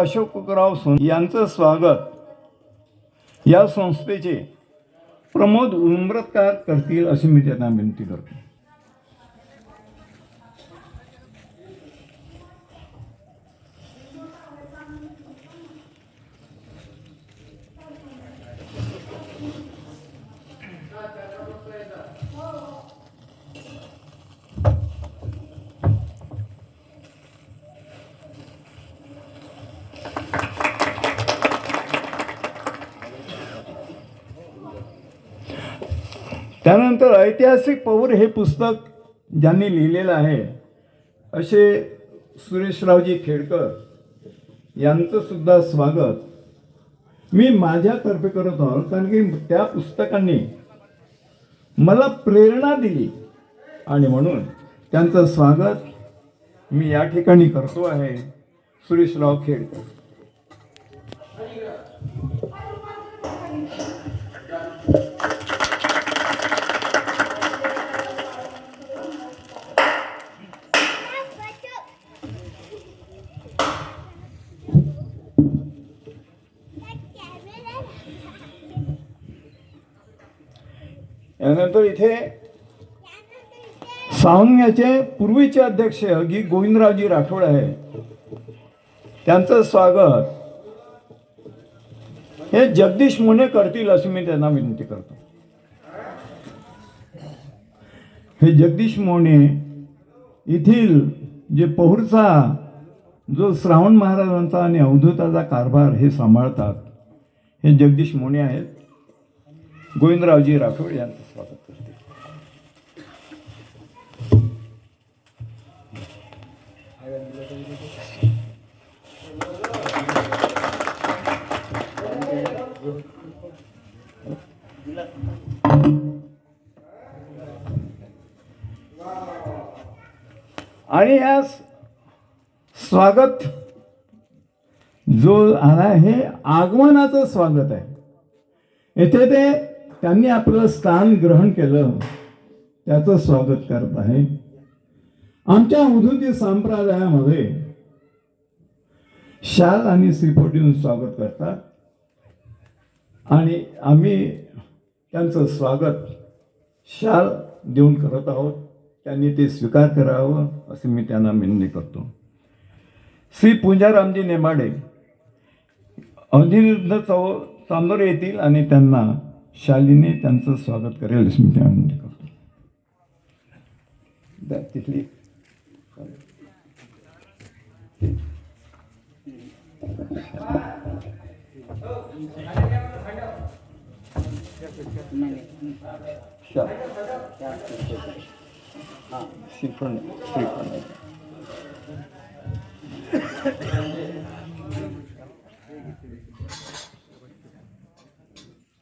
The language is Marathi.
अशोकराव सोन यांचं स्वागत. या संस्थेचे प्रमोद उम्रतकार करतील अशी मी त्यांना विनंती करतो. त्यानंतर ऐतिहासिक पौर हे पुस्तक ज्यांनी लिहिलेलं आहे असे सुरेशरावजी खेडकर यांचं सुद्धा स्वागत. मी माझ्यातर्फे करत आहोत कारण की त्या पुस्तकांनी मला प्रेरणा दिली आणि म्हणून त्यांचं स्वागत मी या ठिकाणी करतो आहे सुरेशराव खेडकर. यानंतर इथे सावंग्याचे पूर्वीचे अध्यक्ष गी गोविंदरावजी राठोड आहे. त्यांचं स्वागत. हे जगदीश मुने करतील अशी मी त्यांना विनंती करतो. हे जगदीश मोने येथील जे पहुरचा जो श्रावण महाराजांचा आणि अवधूताचा कारभार हे सांभाळतात हे जगदीश मोने आहेत. गोविंदरावजी राठोड यांचं स्वागत करते. आणि या स्वागत जो आला हे आगमनाचं स्वागत आहे. येथे ते त्यांनी आपलं स्थान ग्रहण केलं. त्याचं स्वागत करत आहे. आमच्या उधुती संप्रदायामध्ये शाल आणि श्रीफळ स्वागत करतात. आणि आम्ही त्यांचं स्वागत शाल देऊन करत आहोत. त्यांनी ते स्वीकार करावं असं मी त्यांना विनंती करतो. श्री पूंजारामजी नेमाडे अनिरुद्ध चौ चांदोर येतील आणि त्यांना शालीने त्यांचं स्वागत करेल स्मृती मी करतो. तिथली. श्रीफळ श्रीफळ